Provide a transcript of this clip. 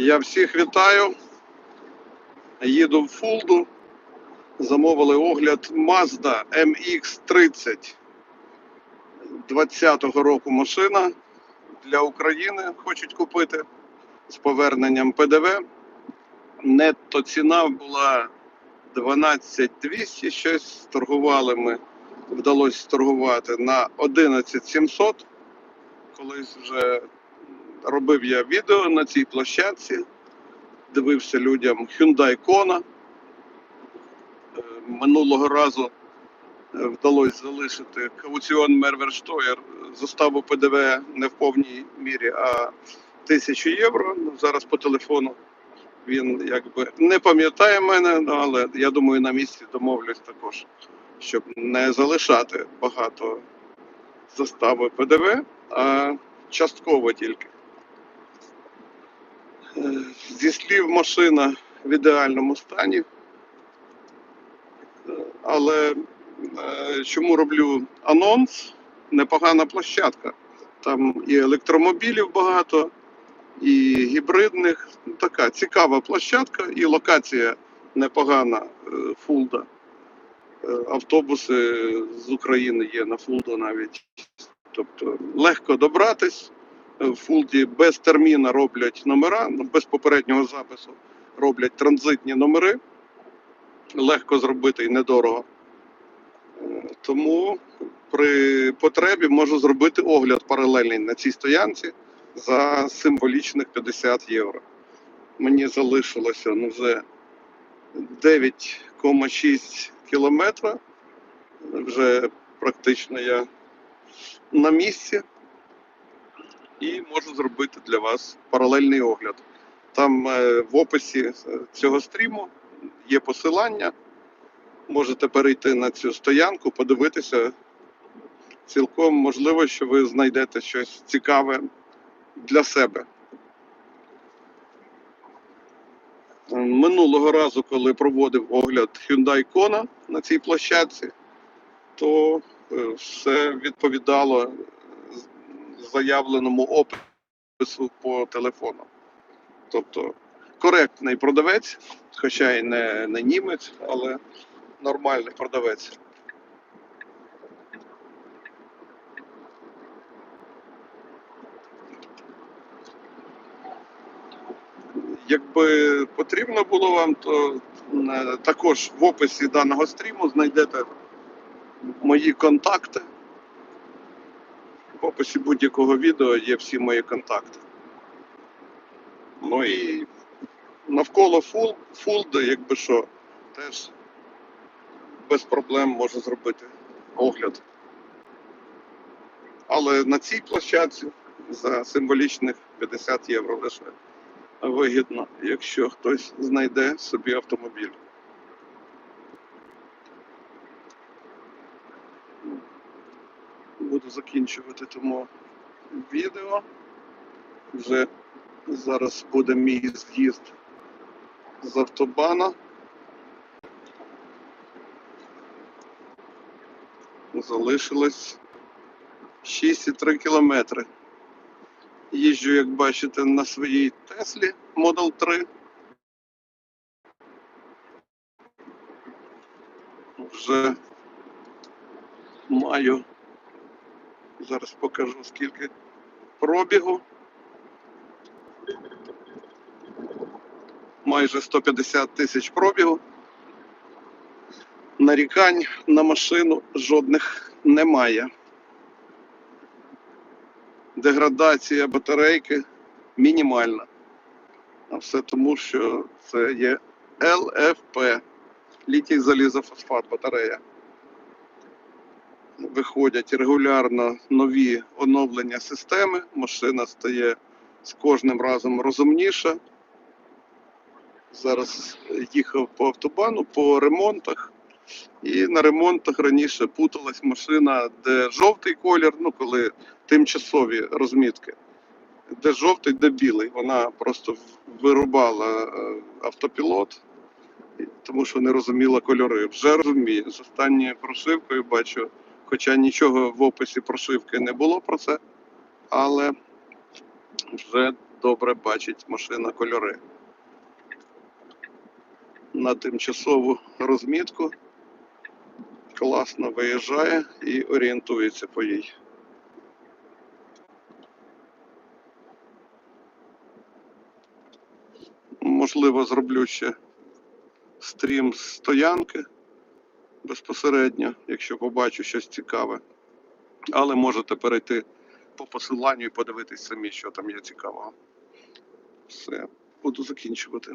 Я всіх вітаю. Їду в Фулду. Замовили огляд Mazda MX-30 20-го року машина для України хочуть купити з поверненням ПДВ. Нетто ціна була 12200, щось торгували ми, вдалося торгувати на 11700. Колись вже робив я відео на цій площадці, дивився людям Hyundai Kona. Е, Минулого разу е, вдалося залишити кауціон Мерверштоєр заставу ПДВ не в повній мірі, а тисячу євро. Ну, зараз по телефону він якби не пам'ятає мене, ну, але я думаю, на місці домовлюсь також, щоб не залишати багато застави ПДВ, а частково тільки. Е, Зі слів машина в ідеальному стані. Е, Але е, чому роблю анонс? Непогана площадка. Там і електромобілів багато, і гібридних. Ну, Така цікава площадка, і локація непогана Фулда. Автобуси з України є на Фулду навіть. Тобто легко добратись. В Фулді без терміна роблять номера, ну, без попереднього запису роблять транзитні номери. Легко зробити і недорого. Е, Тому при потребі можу зробити огляд паралельний на цій стоянці за символічних 50 євро. Мені залишилося ну, вже 9,6 кілометра. Вже практично я на місці і можу зробити для вас паралельний огляд. Там е, в описі е, цього стріму є посилання. Можете перейти на цю стоянку, подивитися. Цілком можливо, що ви знайдете щось цікаве для себе. Минулого разу, коли проводив огляд Hyundai Kona на цій площадці, то е, все відповідало заявленому опису по телефону. Тобто коректний продавець, хоча й не, не німець, але нормальний продавець. Якби потрібно було вам, то е, також в описі даного стріму знайдете мої контакти. В описі будь-якого відео є всі мої контакти. Ну і навколо фул, фулда, якби що, теж без проблем можу зробити огляд. Але на цій площадці за символічних 50 євро лише вигідно, якщо хтось знайде собі автомобіль. Буду закінчувати тому відео. Вже зараз буде мій з'їзд з автобана. Залишилось 6,3 кілометри. Їжджу, як бачите, на своїй Теслі Model 3. Вже маю Зараз покажу скільки пробігу. Майже 150 тисяч пробігу. Нарікань на машину жодних немає. Деградація батарейки мінімальна. А все тому, що це є ЛФП літій залізофосфат батарея виходять регулярно нові оновлення системи. Машина стає з кожним разом розумніша. Зараз їхав по автобану по ремонтах. І на ремонтах раніше путалась машина, де жовтий колір, ну коли тимчасові розмітки, де жовтий, де білий. Вона просто вирубала е, автопілот, тому що не розуміла кольори. Вже розумію. З останньою прошивкою бачу Хоча нічого в описі прошивки не було про це, але Вже добре бачить машина кольори. На тимчасову розмітку класно виїжджає і орієнтується по їй. Можливо, зроблю ще стрім з стоянки безпосередньо, якщо побачу щось цікаве. Але можете перейти по посиланню і подивитись самі, що там є цікавого. Все, буду закінчувати.